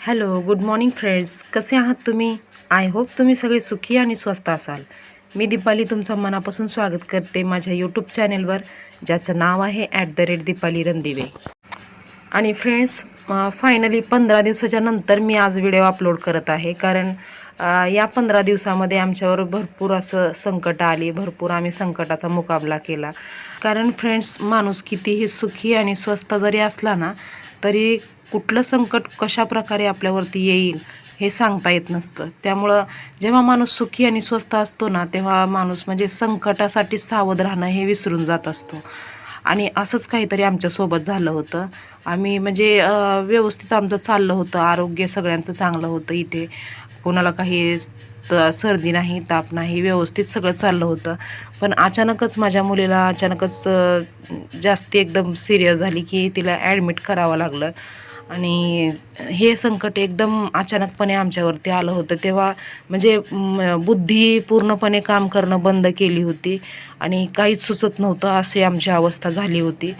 Hello good morning friends कसे आहात तुम्ही? आय होप तुम्ही सगळे सुखी आणि स्वस्त असाल. मी दीपाली तुमचं मनापासून स्वागत करते माझ्या यूट्यूब चॅनेलवर ज्याचं नाव आहे at the rate Deepali Randive. आणि फ्रेंड्स फायनली पंधरा दिवसाच्या नंतर मी आज व्हिडिओ अपलोड करत आहे कारण या पंधरा दिवसामध्ये आमच्यावर भरपूर असं संकट आली भरपूर आम्ही संकटाचा मुकाबला केला. कारण फ्रेंड्स माणूस कितीही सुखी आणि स्वस्त जरी असला ना तरी कुठलं संकट कशा प्रकारे आपल्यावरती येईल हे सांगता येत नसतं. त्यामुळं जेव्हा माणूस सुखी आणि स्वस्त असतो ना तेव्हा माणूस म्हणजे संकटासाठी सावध राहणं हे विसरून जात असतो. आणि असंच काहीतरी आमच्यासोबत झालं होतं. आम्ही म्हणजे व्यवस्थित आमचं चाललं होतं. आरोग्य सगळ्यांचं चांगलं होतं इथे. कोणाला काही त- सर्दी नाही ताप नाही व्यवस्थित सगळं चाललं होतं. पण अचानकच माझ्या मुलीला अचानकच जास्ती एकदम सिरियस झाली की तिला ॲडमिट करावं लागलं. आणि हे संकट एकदम अचानकपणे आमच्यावरती आलं होतं. तेव्हा म्हणजे बुद्धी पूर्णपणे काम करणं बंद केली होती आणि काहीच सुचत नव्हतं अशी आमची अवस्था झाली होती.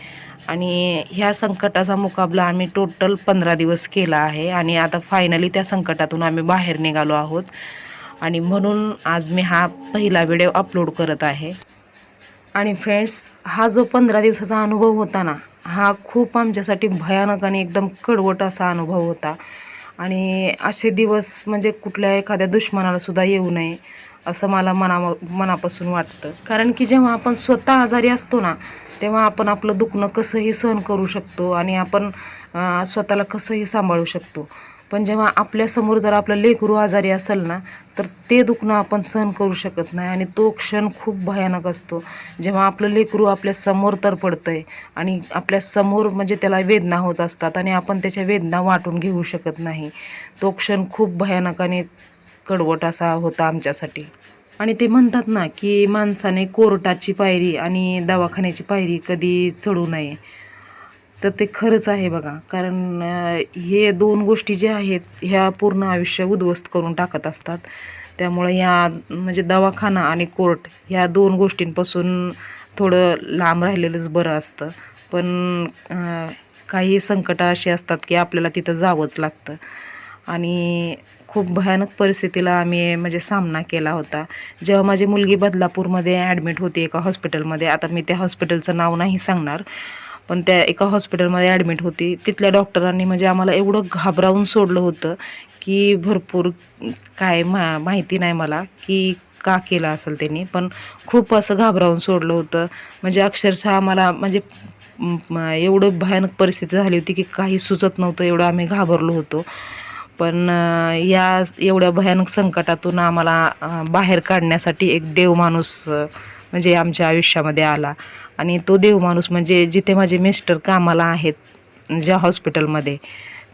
आणि ह्या संकटाचा मुकाबला आम्ही टोटल पंधरा दिवस केला आहे आणि आता फायनली त्या संकटातून आम्ही बाहेर निघालो आहोत. आणि म्हणून आज मी हा पहिला व्हिडिओ अपलोड करत आहे. आणि फ्रेंड्स हा जो पंधरा दिवसाचा अनुभव होता ना हा खूप आमच्यासाठी भयानक आणि एकदम कडवट असा अनुभव होता. आणि असे दिवस म्हणजे कुठल्या एखाद्या दुश्मनाला सुद्धा येऊ नये असं मला मना मनापासून वाटतं. कारण की जेव्हा आपण स्वतः आजारी असतो ना तेव्हा आपण आपलं दुखणं कसंही सहन करू शकतो आणि आपण स्वतःला कसंही सांभाळू शकतो. पण जेव्हा आपल्यासमोर जर आपलं लेकरू आजारी असेल ना तर ते दुखणं आपण सहन करू शकत नाही आणि तो क्षण खूप भयानक असतो. जेव्हा आपलं लेकरू आपल्यासमोर तर पडतं आहे आणि आपल्यासमोर म्हणजे त्याला वेदना होत असतात आणि आपण त्याच्या वेदना वाटून घेऊ शकत नाही. तो क्षण खूप भयानक आणि कडवट असा होता आमच्यासाठी. आणि ते म्हणतात ना की माणसाने कोर्टाची पायरी आणि दवाखान्याची पायरी कधी चढू नये. तर ते खरंच आहे बघा. कारण हे दोन गोष्टी ज्या आहेत ह्या पूर्ण आयुष्य उद्ध्वस्त करून टाकत असतात. त्यामुळे या म्हणजे दवाखाना आणि कोर्ट ह्या दोन गोष्टींपासून थोडं लांब राहिलेलंच बरं असतं. पण काही संकटं अशी असतात की आपल्याला तिथं जावंच लागतं. आणि खूप भयानक परिस्थितीला आम्ही म्हणजे सामना केला होता. जेव्हा माझी मुलगी बदलापूरमध्ये ॲडमिट होती एका हॉस्पिटलमध्ये आता मी त्या हॉस्पिटलचं नाव नाही सांगणार. पण त्या एका हॉस्पिटलमध्ये ॲडमिट होती. तिथल्या डॉक्टरांनी म्हणजे आम्हाला एवढं घाबरावून सोडलं होतं की भरपूर काय मा माहिती नाही मला की का केलं असेल त्यांनी. पण खूप असं घाबरावून सोडलं होतं. म्हणजे अक्षरशः आम्हाला म्हणजे एवढं भयानक परिस्थिती झाली होती की काही सुचत नव्हतं एवढं आम्ही घाबरलो होतो. पण या एवढ्या भयानक संकटातून आम्हाला बाहेर काढण्यासाठी एक देव माणूस म्हणजे आमच्या आयुष्यामध्ये आला. आणि तो देव माणूस म्हणजे जिथे माझे मिस्टर कामाला आहेत ज्या हॉस्पिटलमध्ये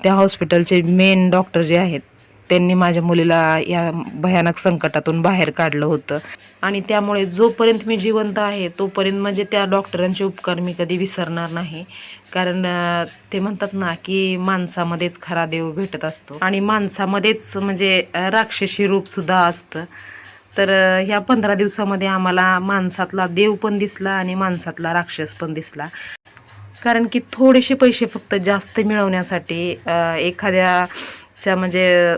त्या हॉस्पिटलचे मेन डॉक्टर जे आहेत त्यांनी माझ्या मुलीला या भयानक संकटातून बाहेर काढलं होतं. आणि त्यामुळे जोपर्यंत मी जिवंत आहे तोपर्यंत म्हणजे त्या डॉक्टरांचे उपकार मी कधी विसरणार नाही. कारण ते म्हणतात ना की माणसामध्येच खरा देव भेटत असतो. आणि माणसामध्येच म्हणजे राक्षसी रूपसुद्धा असतं. तर ह्या पंधरा दिवसामध्ये आम्हाला माणसातला देव पण दिसला आणि माणसातला राक्षस पण दिसला. कारण की थोडेसे पैसे फक्त जास्त मिळवण्यासाठी एखाद्याच्या म्हणजे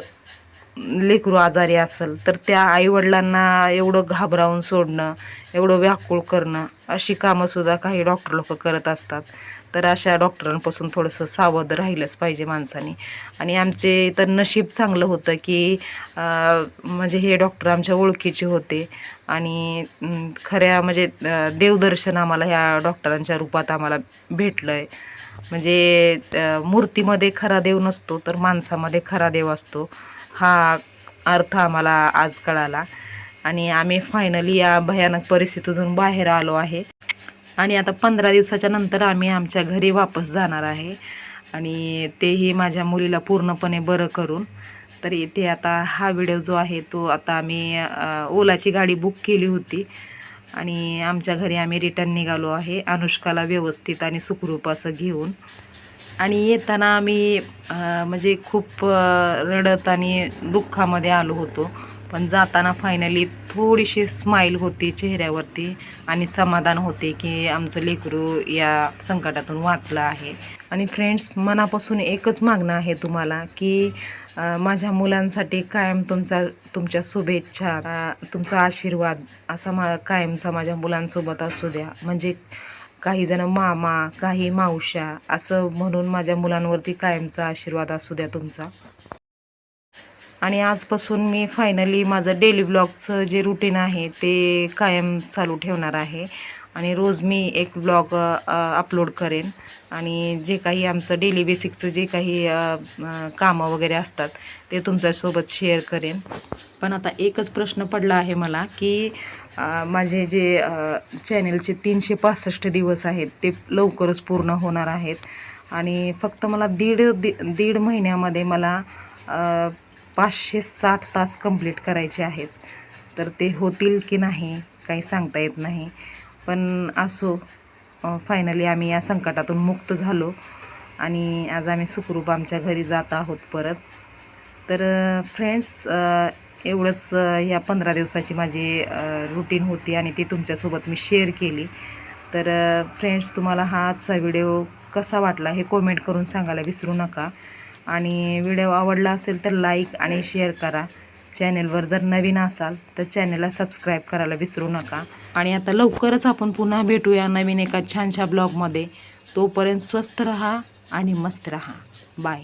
लेकरू आजारी असेल तर त्या आईवडिलांना एवढं घाबरावून सोडणं एवढं व्याकुळ करणं अशी कामंसुद्धा काही डॉक्टर लोक करत असतात. तर अशा डॉक्टरांपासून थोडंसं सावध राहिलंच पाहिजे माणसाने. आणि आमचे तर नशीब चांगलं होतं की म्हणजे हे डॉक्टर आमच्या ओळखीचे होते. आणि खऱ्या म्हणजे देवदर्शन आम्हाला ह्या डॉक्टरांच्या रूपात आम्हाला भेटलं आहे म्हणजे मूर्तीमध्ये खरा देव नसतो तर माणसामध्ये खरा देव असतो. हा अर्थ आम्हाला आज कळाला. आणि आम्ही फायनली या भयानक परिस्थितीतून बाहेर आलो आहे. आणि आता पंधरा दिवसाच्या नंतर आम्ही आमच्या घरी वापस जाणार आहे. आणि तेही माझ्या मुलीला पूर्णपणे बरं करून. तर इथे आता हा व्हिडिओ जो आहे तो आता आम्ही ओलाची गाडी बुक केली होती. आणि आमच्या घरी आम्ही रिटर्न निघालो आहे. अनुष्काला व्यवस्थित आणि सुखरूप असं घेऊन. आणि येताना आम्ही म्हणजे खूप रडत आणि दुःखामध्ये आलो होतो. पण जाताना फायनली थोडीशी स्माईल होती चेहऱ्यावरती आणि समाधान होते की आमचं लेकरू या संकटातून वाचलं आहे. आणि फ्रेंड्स मनापासून एकच मागणं आहे तुम्हाला की माझ्या मुलांसाठी कायम तुमचा तुमच्या शुभेच्छा तुमचा आशीर्वाद असा मा कायमचा माझ्या मुलांसोबत असू द्या. म्हणजे काही जण मामा काही मावश्या असं म्हणून माझ्या मुलांवरती कायमचा आशीर्वाद असू द्या तुमचा. आणि आजपासून मी फायनली माझं डेली ब्लॉगचं जे रुटीन आहे ते कायम चालू ठेवणार आहे. आणि रोज मी एक ब्लॉग अपलोड करेन. आणि जे काही आमचं डेली बेसिकचं जे काही कामं वगैरे असतात ते तुमच्यासोबत शेअर करेन. पण आता एकच प्रश्न पडला आहे मला की माझे जे चॅनेलचे तीनशे पासष्ट दिवस आहेत ते लवकरच पूर्ण होणार आहेत. आणि फक्त मला दीड दि दीड महिन्यामध्ये मला पाचशे साठ तास कंप्लीट करायचे आहेत. तर ते होतील की नाही काही सांगता येत नाही. पण असो फायनली आम्ही या संकटातून मुक्त झालो. आणि आज आम्ही सुखरूप आमच्या घरी जात आहोत परत. तर फ्रेंड्स एवढंच ह्या या पंधरा दिवसाची माझी रुटीन होती आणि ती तुमच्यासोबत मी शेअर केली. तर फ्रेंड्स तुम्हाला हा आजचा व्हिडिओ कसा वाटला हे कॉमेंट करून सांगायला विसरू नका. आणि व्हिडिओ आवडला असेल तर लाईक आणि शेअर करा. चॅनेलवर जर नवीन असाल तर चॅनेलला सबस्क्राईब करायला विसरू नका. आणि आता लवकरच आपण पुन्हा भेटूया नवीन एका छानशा ब्लॉगमध्ये तोपर्यंत स्वस्त रहा आणि मस्त रहा. बाय